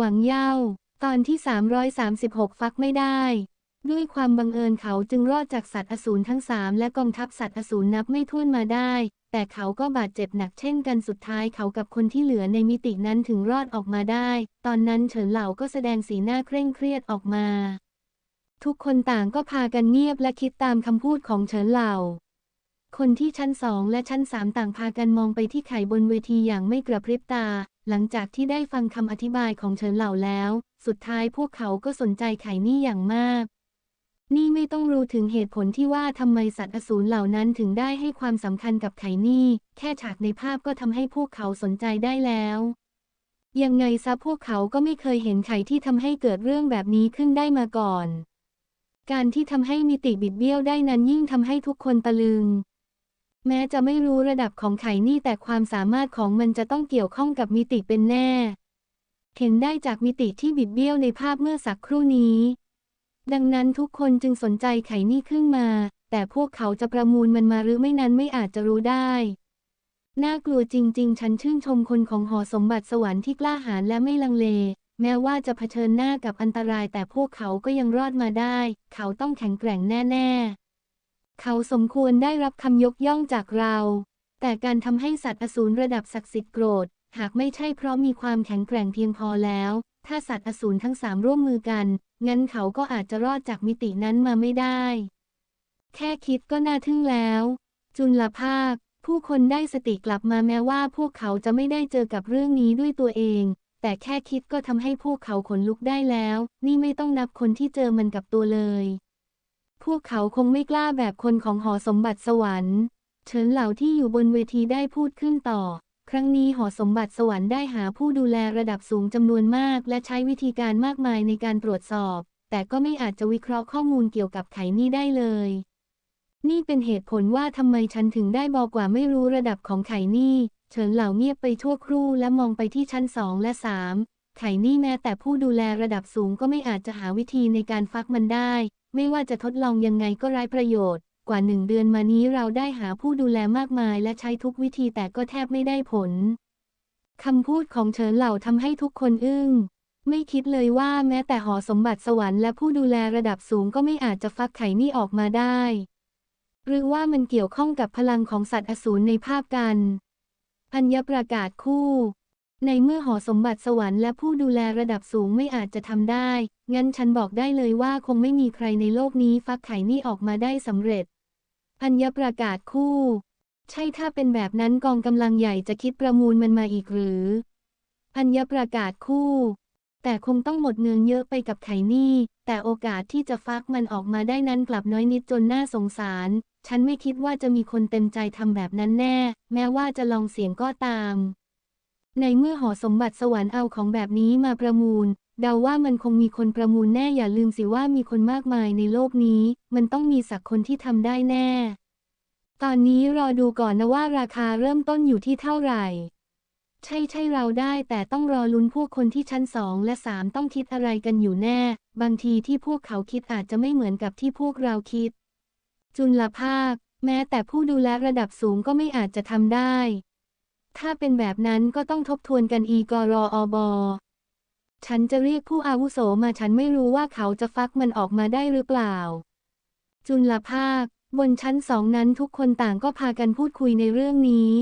หวังเย่า ตอนที่ 336 ฟักไม่ได้ ด้วยความบังเอิญเขาจึงรอดจากสัตว์อสูรทั้งสามและกองทัพสัตว์อสูรนับไม่ถ้วนมาได้ แต่เขาก็บาดเจ็บหนักเช่นกันสุดท้ายเขากับคนที่เหลือในมิตินั้นถึงรอดออกมาได้ ตอนนั้นเฉินเหล่าก็แสดงสีหน้าเคร่งเครียดออกมา ทุกคนต่างก็พากันเงียบและคิดตามคำพูดของเฉินเหล่าคนที่ชั้นสองและชั้นสามต่างพากันมองไปที่ไข่บนเวทีอย่างไม่กระพริบตา หลังจากที่ได้ฟังคำอธิบายของเฉินเหล่าแล้ว สุดท้ายพวกเขาก็สนใจไขนี่อย่างมาก นี่ไม่ต้องรู้ถึงเหตุผลที่ว่าทำไมสัตว์อสูรเหล่านั้นถึงได้ให้ความสำคัญกับไขนี่ แค่ฉากในภาพก็ทำให้พวกเขาสนใจได้แล้ว ยังไงซะพวกเขาก็ไม่เคยเห็นไขที่ทำให้เกิดเรื่องแบบนี้ขึ้นได้มาก่อน การที่ทำให้มิติบิดเบี้ยวได้นั้นยิ่งทำให้ทุกคนตะลึง แม้จะไม่รู้ระดับของไข่นี่แต่ความสามารถของมันจะต้องเกี่ยวข้องกับมิติเป็นแน่ เห็นได้จากมิติที่บิดเบี้ยวในภาพเมื่อสักครู่นี้ ดังนั้นทุกคนจึงสนใจไข่นี่ขึ้นมา แต่พวกเขาจะประมูลมันมาหรือไม่นั้นไม่อาจจะรู้ได้ น่ากลัวจริง ๆ ฉันชื่นชมคนของหอสมบัติสวรรค์ที่กล้าหาญและไม่ลังเล แม้ว่าจะเผชิญหน้ากับอันตรายแต่พวกเขาก็ยังรอดมาได้ เขาต้องแข็งแกร่งแน่ ๆ เขาสมควรได้รับคำยกย่องจากเรา แต่การทำให้สัตว์อสูรระดับศักดิ์สิทธิ์โกรธ หากไม่ใช่เพราะมีความแข็งแกร่งเพียงพอแล้ว ถ้าสัตว์อสูรทั้งสามร่วมมือกัน งั้นเขาก็อาจจะรอดจากมิตินั้นมาไม่ได้ แค่คิดก็น่าทึ่งแล้ว จุลภาค ผู้คนได้สติกลับมาแม้ว่าพวกเขาจะไม่ได้เจอกับเรื่องนี้ด้วยตัวเอง แต่แค่คิดก็ทำให้พวกเขาขนลุกได้แล้ว นี่ไม่ต้องนับคนที่เจอมันกับตัวเลย พวกเขาคงไม่กล้าแบบคนของหอสมบัติสวรรค์ เฉินเหล่าที่อยู่บนเวทีได้พูดขึ้นต่อ ครั้งนี้หอสมบัติสวรรค์ได้หาผู้ดูแลระดับสูงจำนวนมาก และใช้วิธีการมากมายในการตรวจสอบ แต่ก็ไม่อาจจะวิเคราะห์ข้อมูลเกี่ยวกับไขนี่ได้เลย นี่เป็นเหตุผลว่าทำไมฉันถึงได้บอกว่าไม่รู้ระดับของไข่นี่เฉินเหล่าเงียบไปชั่วครู่และมองไปที่ชั้นสองและสาม ไข่นี่แม้แต่ผู้ดูแลระดับสูงก็ไม่อาจจะหาวิธีในการฟักมันได้ ไม่ว่าจะทดลองยังไงก็ไร้ประโยชน์ กว่าหนึ่งเดือนมานี้เราได้หาผู้ดูแลมากมาย และใช้ทุกวิธีแต่ก็แทบไม่ได้ผลคำพูดของเฉินเหล่าทำให้ทุกคนอึ้ง ไม่คิดเลยว่าแม้แต่หอสมบัติสวรรค์และผู้ดูแลระดับสูงก็ไม่อาจจะฟักไข่นี่ออกมาได้ หรือว่ามันเกี่ยวข้องกับพลังของสัตว์อสูรในภาพกัน อัญญประกาศคู่ ในเมื่อหอสมบัติสวรรค์และผู้ดูแลระดับสูงไม่อาจจะทำได้ งั้นฉันบอกได้เลยว่าคงไม่มีใครในโลกนี้ฟักไข่นี่ออกมาได้สำเร็จ อัญญประกาศคู่ ใช่ถ้าเป็นแบบนั้นกองกำลังใหญ่จะคิดประมูลมันมาอีกหรือ อัญญประกาศคู่ แต่คงต้องหมดเงินเยอะไปกับไข่นี่ แต่โอกาสที่จะฟักมันออกมาได้นั้นกลับน้อยนิดจนน่าสงสาร ฉันไม่คิดว่าจะมีคนเต็มใจทำแบบนั้นแน่ แม้ว่าจะลองเสียงก็ตาม ในเมื่อหอสมบัติสวรรค์เอาของแบบนี้มาประมูล เดาว่ามันคงมีคนประมูลแน่อย่าลืมสิว่ามีคนมากมายในโลกนี้ มันต้องมีสักคนที่ทำได้แน่ ตอนนี้รอดูก่อนนะว่าราคาเริ่มต้นอยู่ที่เท่าไหร่ ใช่ใช่เราได้แต่ต้องรอลุ้นพวกคนที่ชั้นสองและสามต้องคิดอะไรกันอยู่แน่ บางทีที่พวกเขาคิดอาจจะไม่เหมือนกับที่พวกเราคิด จุลภาค แม้แต่ผู้ดูแลระดับสูงก็ไม่อาจจะทำได้ ถ้าเป็นแบบนั้นก็ต้องทบทวนกันอีกรออบอฉันจะเรียกผู้อาวุโสมาฉันไม่รู้ว่าเขาจะฟักมันออกมาได้หรือเปล่า จุลภาค บนชั้นสองนั้นทุกคนต่างก็พากันพูดคุยในเรื่องนี้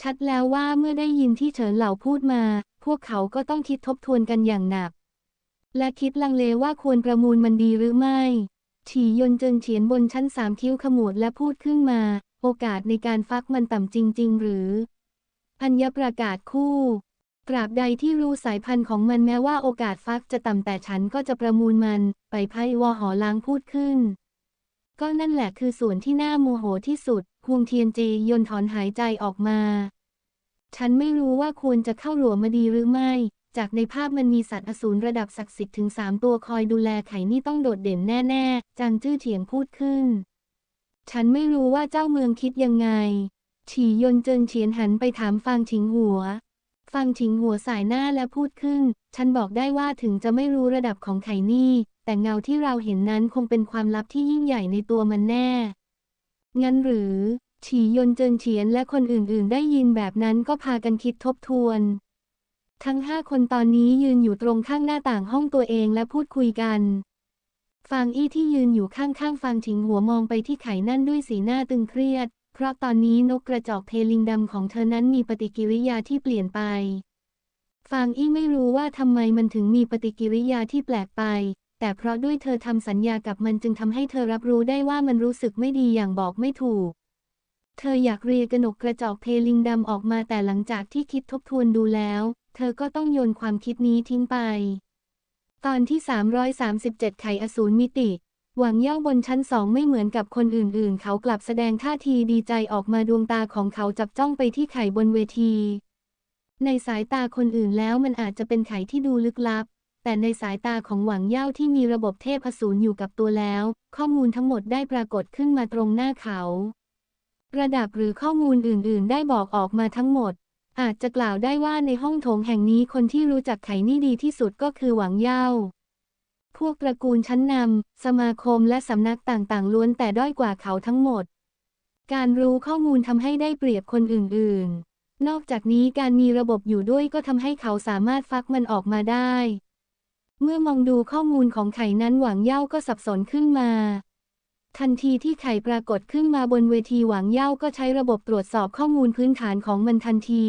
ชัดแล้วว่าเมื่อได้ยินที่เฉินเหล่าพูดมา พวกเขาก็ต้องคิดทบทวนกันอย่างหนัก และคิดลังเลว่าควรประมูลมันดีหรือไม่ฉียนเจิงเฉียนบนชั้นสามคิ้วขมวดและพูดขึ้นมา โอกาสในการฟักมันต่ำจริง ๆ หรือ อัญญประกาศคู่ ตราบใดที่รู้สายพันธุ์ของมันแม้ว่าโอกาสฟักจะต่ำแต่ฉันก็จะประมูลมัน ไปไพ่วอหอล้างพูดขึ้น ก็นั่นแหละคือส่วนที่น่าโมโหที่สุดฮวงเทียนจียนถอนหายใจออกมา ฉันไม่รู้ว่าควรจะเข้าหลวมาดีหรือไม่ จากในภาพมันมีสัตว์อสูรระดับศักดิ์สิทธิ์ถึงสามตัวคอยดูแลไข่นี่ต้องโดดเด่นแน่ ๆจังจื้อเถียงพูดขึ้น ฉันไม่รู้ว่าเจ้าเมืองคิดยังไง ฉียนเจิงเฉียนหันไปถามฟางฉิงหัวฟังฉิงหัวสายหน้าและพูดขึ้น ฉันบอกได้ว่าถึงจะไม่รู้ระดับของไข่นี่ แต่เงาที่เราเห็นนั้นคงเป็นความลับที่ยิ่งใหญ่ในตัวมันแน่ งั้นหรือ ฉียนเจิงเฉียนและคนอื่นๆ ได้ยินแบบนั้นก็พากันคิดทบทวน ทั้งห้าคนตอนนี้ยืนอยู่ตรงข้างหน้าต่างห้องตัวเองและพูดคุยกันฟางอี้ที่ยืนอยู่ข้างๆฟางฉิงหัวมองไปที่ไข่นั่นด้วยสีหน้าตึงเครียด เพราะตอนนี้นกกระจอกเทลิงดำของเธอนั้นมีปฏิกิริยาที่เปลี่ยนไป ฟางอี้ไม่รู้ว่าทำไมมันถึงมีปฏิกิริยาที่แปลกไป แต่เพราะด้วยเธอทำสัญญากับมันจึงทำให้เธอรับรู้ได้ว่ามันรู้สึกไม่ดีอย่างบอกไม่ถูก เธออยากเรียกนกกระจอกเพลิงดำออกมาแต่หลังจากที่คิดทบทวนดูแล้ว เธอก็ต้องโยนความคิดนี้ทิ้งไป ตอนที่ 337 ไข่อสูรมิติ หวังเย่าบนชั้นสองไม่เหมือนกับคนอื่นๆ เขากลับแสดงท่าทีดีใจออกมาดวงตาของเขาจับจ้องไปที่ไข่บนเวที ในสายตาคนอื่นแล้วมันอาจจะเป็นไข่ที่ดูลึกลับ แต่ในสายตาของหวังเย่าที่มีระบบเทพอสูรอยู่กับตัวแล้ว ข้อมูลทั้งหมดได้ปรากฏขึ้นมาตรงหน้าเขาระดับหรือข้อมูลอื่นๆ ได้บอกออกมาทั้งหมด อาจจะกล่าวได้ว่าในห้องโถงแห่งนี้คนที่รู้จักไข่นี่ดีที่สุดก็คือหวังเย่า พวกตระกูลชั้นนำ สมาคมและสำนักต่างๆ ล้วนแต่ด้อยกว่าเขาทั้งหมด การรู้ข้อมูลทำให้ได้เปรียบคนอื่น ๆ นอกจากนี้การมีระบบอยู่ด้วยก็ทำให้เขาสามารถฟักมันออกมาได้ เมื่อมองดูข้อมูลของไข่นั้นหวังเย่าก็สับสนขึ้นมา ทันทีที่ไข่ปรากฏขึ้นมาบนเวทีหวังเย่าก็ใช้ระบบตรวจสอบข้อมูลพื้นฐานของมันทันที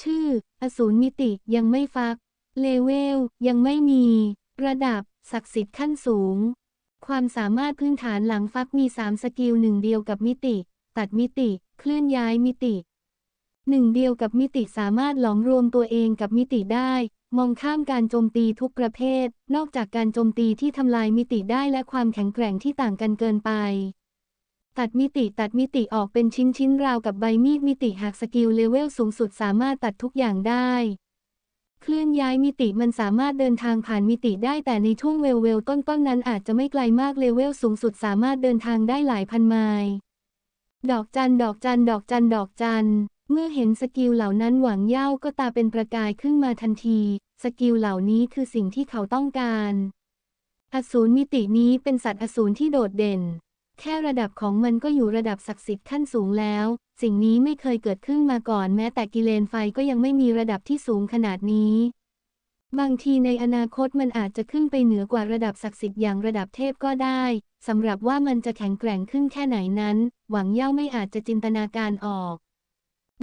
ชื่อ อสูรมิติยังไม่ฟัก เลเวล ยังไม่มี ระดับ ศักดิ์สิทธิ์ขั้นสูง ความสามารถพื้นฐานหลังฟักมี 3 สกิลหนึ่งเดียวกับมิติ ตัดมิติ เคลื่อนย้ายมิติหนึ่งเดียวกับมิติสามารถหลอมรวมตัวเองกับมิติได้ มองข้ามการโจมตีทุกประเภท นอกจากการโจมตีที่ทำลายมิติได้และความแข็งแกร่งที่ต่างกันเกินไป ตัดมิติตัดมิติออกเป็นชิ้นชิ้นๆราวกับใบมีดมิติหากสกิลเลเวลสูงสุดสามารถตัดทุกอย่างได้ เคลื่อนย้ายมิติมันสามารถเดินทางผ่านมิติได้แต่ในช่วงเวลเวลต้นๆนั้นอาจจะไม่ไกลมากเลเวลสูงสุดสามารถเดินทางได้หลายพันไมล์ดอกจันดอกจันดอกจันดอกจันเมื่อเห็นสกิลเหล่านั้นหวังเย่าก็ตาเป็นประกายขึ้นมาทันที สกิลเหล่านี้คือสิ่งที่เขาต้องการ อสูรมิตินี้เป็นสัตว์อสูรที่โดดเด่น แค่ระดับของมันก็อยู่ระดับศักดิ์สิทธิ์ขั้นสูงแล้ว สิ่งนี้ไม่เคยเกิดขึ้นมาก่อนแม้แต่กิเลนไฟก็ยังไม่มีระดับที่สูงขนาดนี้ บางทีในอนาคตมันอาจจะขึ้นไปเหนือกว่าระดับศักดิ์สิทธิ์อย่างระดับเทพก็ได้สำหรับว่ามันจะแข็งแกร่งขึ้นแค่ไหนนั้น หวังเย่าไม่อาจจะจินตนาการออก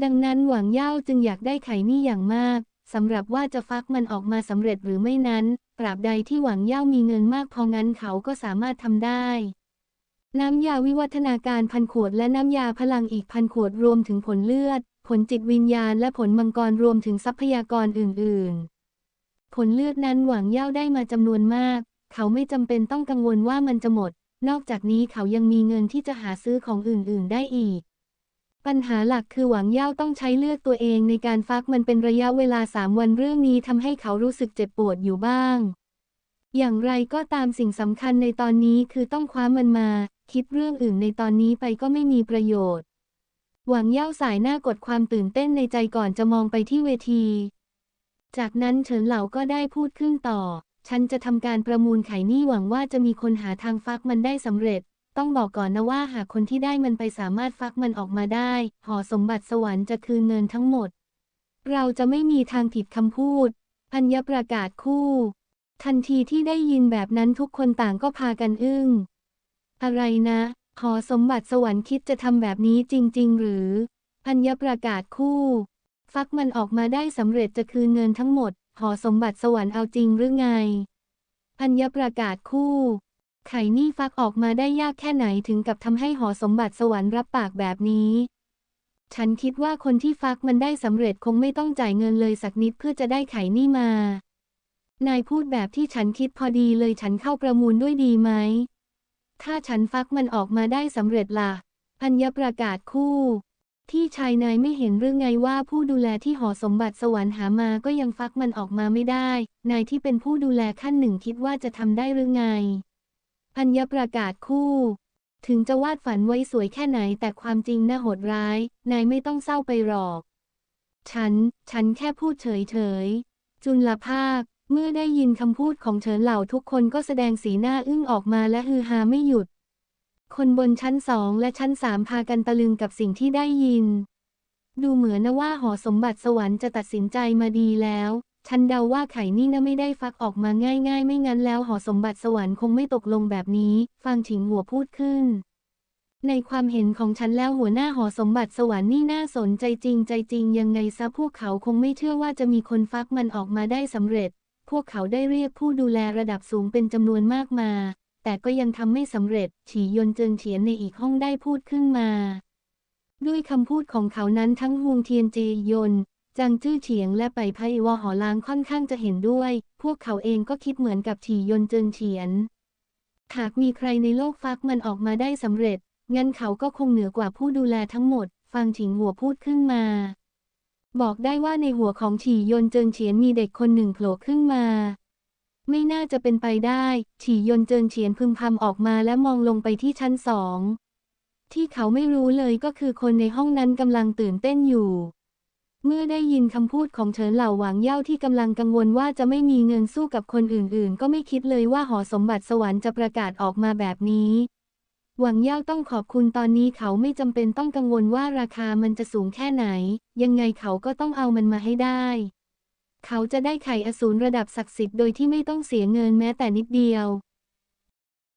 ดังนั้นหวังเย่าจึงอยากได้ไข่นี่อย่างมากสำหรับว่าจะฟักมันออกมาสำเร็จหรือไม่นั้นตราบใดที่หวังเย่ามีเงินมากพองั้นเขาก็สามารถทำได้ น้ำยาวิวัฒนาการพันขวดและน้ำยาพลังอีกพันขวดรวมถึงผลเลือด ผลจิตวิญญาณและผลมังกรรวมถึงทรัพยากรอื่น ๆ ผลเลือดนั้นหวังเย่าได้มาจำนวนมาก เขาไม่จำเป็นต้องกังวลว่ามันจะหมด นอกจากนี้เขายังมีเงินที่จะหาซื้อของอื่น ๆ ได้อีก ปัญหาหลักคือหวังเย่าต้องใช้เลือดตัวเองในการฟักมันเป็นระยะเวลาสามวันเรื่องนี้ทำให้เขารู้สึกเจ็บปวดอยู่บ้าง อย่างไรก็ตามสิ่งสำคัญในตอนนี้คือต้องคว้ามันมา คิดเรื่องอื่นในตอนนี้ไปก็ไม่มีประโยชน์ หวังเย่าสายหน้ากดความตื่นเต้นในใจก่อนจะมองไปที่เวที จากนั้นเฉินเหล่าก็ได้พูดขึ้นต่อ ฉันจะทำการประมูลไข่นี่หวังว่าจะมีคนหาทางฟักมันได้สำเร็จ ต้องบอกก่อนนะว่าหากคนที่ได้มันไปสามารถฟักมันออกมาได้ หอสมบัติสวรรค์จะคืนเงินทั้งหมด เราจะไม่มีทางผิดคำพูดอัญญประกาศคู่ ทันทีที่ได้ยินแบบนั้นทุกคนต่างก็พากันอึ้ง อะไรนะหอสมบัติสวรรค์คิดจะทำแบบนี้จริง ๆ หรืออัญญประกาศคู่ ฟักมันออกมาได้สำเร็จจะคืนเงินทั้งหมดหอสมบัติสวรรค์เอาจริงหรือไงอัญญประกาศคู่ ไข่นี่ฟักออกมาได้ยากแค่ไหนถึงกับทำให้หอสมบัติสวรรค์รับปากแบบนี้ฉันคิดว่าคนที่ฟักมันได้สำเร็จคงไม่ต้องจ่ายเงินเลยสักนิดเพื่อจะได้ไข่นี่มา นายพูดแบบที่ฉันคิดพอดีเลยฉันเข้าประมูลด้วยดีไหม ถ้าฉันฟักมันออกมาได้สำเร็จล่ะ อัญญประกาศคู่ ที่ชายนายไม่เห็นเรื่องไงว่าผู้ดูแลที่หอสมบัติสวรรค์หามาก็ยังฟักมันออกมาไม่ได้ นายที่เป็นผู้ดูแลขั้นหนึ่งคิดว่าจะทำได้หรือไง อัญญประกาศคู่ ถึงจะวาดฝันไว้สวยแค่ไหนแต่ความจริงน่าโหดร้าย นายไม่ต้องเศร้าไปหรอก ฉัน ฉันแค่พูดเฉยๆจุลภาค เมื่อได้ยินคำพูดของเฉินเหล่าทุกคนก็แสดงสีหน้าอึ้งออกมาและฮือฮาไม่หยุด คนบนชั้นสองและชั้นสามพากันตะลึงกับสิ่งที่ได้ยิน ดูเหมือนนะว่าหอสมบัติสวรรค์จะตัดสินใจมาดีแล้ว ฉันเดาว่าไข่นี่นะไม่ได้ฟักออกมาง่าย ๆ ไม่งั้นแล้วหอสมบัติสวรรค์คงไม่ตกลงแบบนี้ ฟังฉิงหัวพูดขึ้นในความเห็นของฉันแล้วหัวหน้าหอสมบัติสวรรค์นี่น่าสนใจจริงใจจริงยังไงซะพวกเขาคงไม่เชื่อว่าจะมีคนฟักมันออกมาได้สำเร็จ พวกเขาได้เรียกผู้ดูแลระดับสูงเป็นจำนวนมากมา แต่ก็ยังทำไม่สำเร็จ ฉียนเจิงเฉียนในอีกห้องได้พูดขึ้นมา ด้วยคำพูดของเขานั้นทั้งฮวงเทียนเจยนจางจื้อเฉียงและไปไพวอหอลางค่อนข้างจะเห็นด้วย พวกเขาเองก็คิดเหมือนกับฉียนเจิงเฉียน หากมีใครในโลกฟักมันออกมาได้สำเร็จ งั้นเขาก็คงเหนือกว่าผู้ดูแลทั้งหมด ฟังฉิงหัวพูดขึ้นมา บอกได้ว่าในหัวของฉียนเจิงเฉียนมีเด็กคนหนึ่งโผล่ขึ้นมา ไม่น่าจะเป็นไปได้ ฉียนเจิงเฉียนพึมพำออกมาและมองลงไปที่ชั้นสอง ที่เขาไม่รู้เลยก็คือคนในห้องนั้นกำลังตื่นเต้นอยู่ เมื่อได้ยินคำพูดของเฉินเหล่าหวางเย่าที่กำลังกังวลว่าจะไม่มีเงินสู้กับคนอื่นๆ ก็ไม่คิดเลยว่าหอสมบัติสวรรค์จะประกาศออกมาแบบนี้ หวังเย่าต้องขอบคุณตอนนี้เขาไม่จำเป็นต้องกังวลว่าราคามันจะสูงแค่ไหน ยังไงเขาก็ต้องเอามันมาให้ได้ เขาจะได้ไข่อสูรระดับศักดิ์สิทธิ์โดยที่ไม่ต้องเสียเงินแม้แต่นิดเดียว